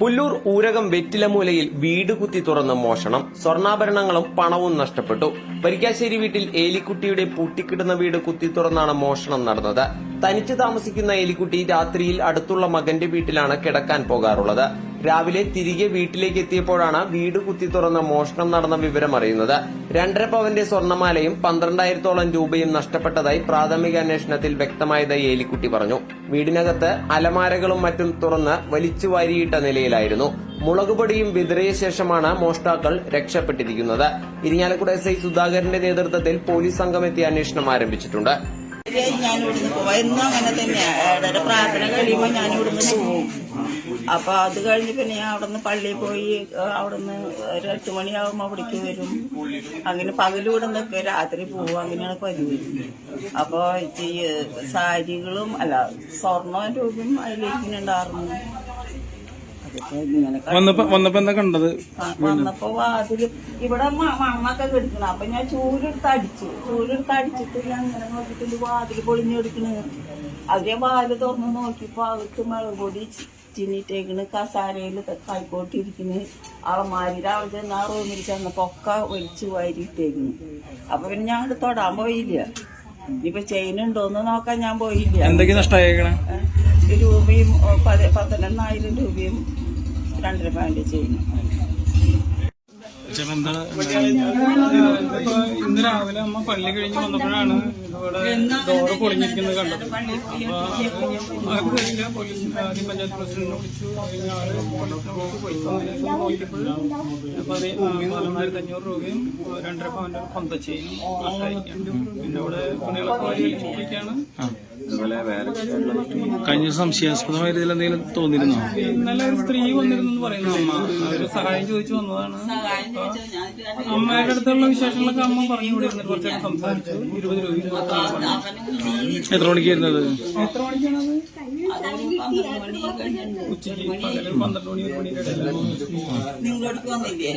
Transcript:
പുല്ലൂർ ഊരകം വെറ്റിലമൂലയിൽ വീട് കുത്തി തുറന്ന് മോഷണം സ്വർണാഭരണങ്ങളും പണവും നഷ്ടപ്പെട്ടു. വരിക്കാശ്ശേരി വീട്ടിൽ ഏലിക്കുട്ടിയുടെ പൂട്ടിക്കിടുന്ന വീട് കുത്തി തുറന്നാണ് മോഷണം നടന്നത്. തനിച്ച് താമസിക്കുന്ന ഏലിക്കുട്ടി രാത്രിയിൽ അടുത്തുള്ള മകന്റെ വീട്ടിലാണ് കിടക്കാൻ പോകാറുള്ളത്. രാവിലെ തിരികെ വീട്ടിലേക്ക് എത്തിയപ്പോഴാണ് വീട് കുത്തി തുറന്ന മോഷണം നടന്ന വിവരം അറിയുന്നത്. രണ്ടര പവന്റെ സ്വർണമാലയും പന്ത്രണ്ടായിരത്തോളം രൂപയും നഷ്ടപ്പെട്ടതായി പ്രാഥമിക അന്വേഷണത്തിൽ വ്യക്തമായതായി ഏലിക്കുട്ടി പറഞ്ഞു. വീടിനകത്ത് അലമാരകളും മറ്റും തുറന്ന് വലിച്ചു വാരിയിട്ട നിലയിലായിരുന്നു. മുളകുപൊടിയും വിതറിയ ശേഷമാണ് മോഷ്ടാക്കൾ രക്ഷപ്പെട്ടിരിക്കുന്നത്. ഇരിങ്ങാലക്കുട എസ് ഐ സുധാകരന്റെ നേതൃത്വത്തിൽ പോലീസ് സംഘം എത്തി അന്വേഷണം ആരംഭിച്ചിട്ടുണ്ട്. ഞാൻ ഇവിടുന്ന് പോവാം. എന്നും അങ്ങനെ തന്നെയാണ് പ്രാർത്ഥന കഴിയുമ്പോൾ ഞാൻ ഇവിടുന്ന് പോവും. അപ്പൊ അത് കഴിഞ്ഞ് പിന്നെ ഞാൻ അവിടുന്ന് പള്ളിയിൽ പോയി അവിടുന്ന് ഒരു എട്ട് മണിയാകുമ്പോൾ അവിടേക്ക് വരും. അങ്ങനെ ഇവിടെ നിൽക്കുക രാത്രി പോവും. അങ്ങനെയാണ് പതിവ്. അപ്പൊ ഈ സാരികളും അല്ല സ്വർണവും രൂപയും അതിലിരിക്കുന്നുണ്ടായിരുന്നു വന്നപ്പോ വന്നപ്പോ എന്താ കണ്ടത്? വന്നപ്പോ വാതിൽ ഇവിടെ മണ്ണൊക്കെ കെടുക്കണം അപ്പൊ ഞാൻ ചൂലെടുത്ത് അടിച്ചു. ചൂലെടുത്ത് അടിച്ചിട്ട് ഞാൻ ഇങ്ങനെ നോക്കിയിട്ട് വാതിൽ പൊളിഞ്ഞെടുക്കണ് അതിനെ വാതിൽ തുറന്ന് നോക്കിയപ്പോ അവർക്ക് മുളക് പൊടി ചിന്നിട്ടേക്കണ് കസാരയിൽ കൈക്കോട്ടിരിക്കണ്. അളമാരിയുടെ അവിടെ ചെന്ന് ആ റൂമിൽ ചെന്നപ്പോ ഒക്കെ വലിച്ചു വാരിയിട്ടേക്കണ് അപ്പൊ പിന്നെ ഞാൻ അങ്ങോട്ട് തൊടാൻ പോയില്ല. ഇനിയിപ്പൊ ചെയിൻ ഉണ്ടോന്ന് നോക്കാൻ ഞാൻ പോയില്ല. എന്തൊക്കെ നഷ്ടമായേക്കണേ രൂപയും പതിനെണ്ണായിരം രൂപയും രണ്ടര പാൻഡ് ചെയ്യുന്നു. ഇന്ന് രാവിലെ അമ്മ പള്ളി കഴിഞ്ഞ് വന്നപ്പോഴാണ് ഇവിടെ ഡോറ് പൊളിഞ്ഞിരിക്കുന്നത് കണ്ടത്. അപ്പൊ പോലീസ് ആദ്യം പഞ്ചായത്ത് പ്രസിഡന്റിനെ വിളിച്ചു. നാലായിരത്തി അഞ്ഞൂറ് രൂപയും രണ്ടര പവന്റെ കൊന്തച്ചെയിനും നഷ്ടമായിരിക്കും പിന്നെ ഇവിടെ വാരി വലിച്ചിരിക്കുകയാണ് കഴിഞ്ഞ സംശയാസ്പദമായ രീതിയിൽ എന്തെങ്കിലും തോന്നിയിരുന്നോ? ഇന്നലെ ഒരു സ്ത്രീ വന്നിരുന്നു എന്ന് പറയുന്നു അമ്മ. അവർ സഹായം ചോദിച്ചു വന്നതാണ്. അമ്മയുടെ അടുത്തുള്ള വിശേഷങ്ങളൊക്കെ അമ്മ പറഞ്ഞു കൊടുക്കുന്നു കുറച്ചൊക്കെ സംസാരിച്ചു. ഇരുപത് രൂപ എത്ര മണിക്ക് അത്? എത്ര മണിക്കാണത് മണി ഉച്ചയ്ക്ക് പകൽ പന്ത്രണ്ട് മണി ഒരു മണിയുടെ ഇടയിലാണ് വന്നില്ലേ?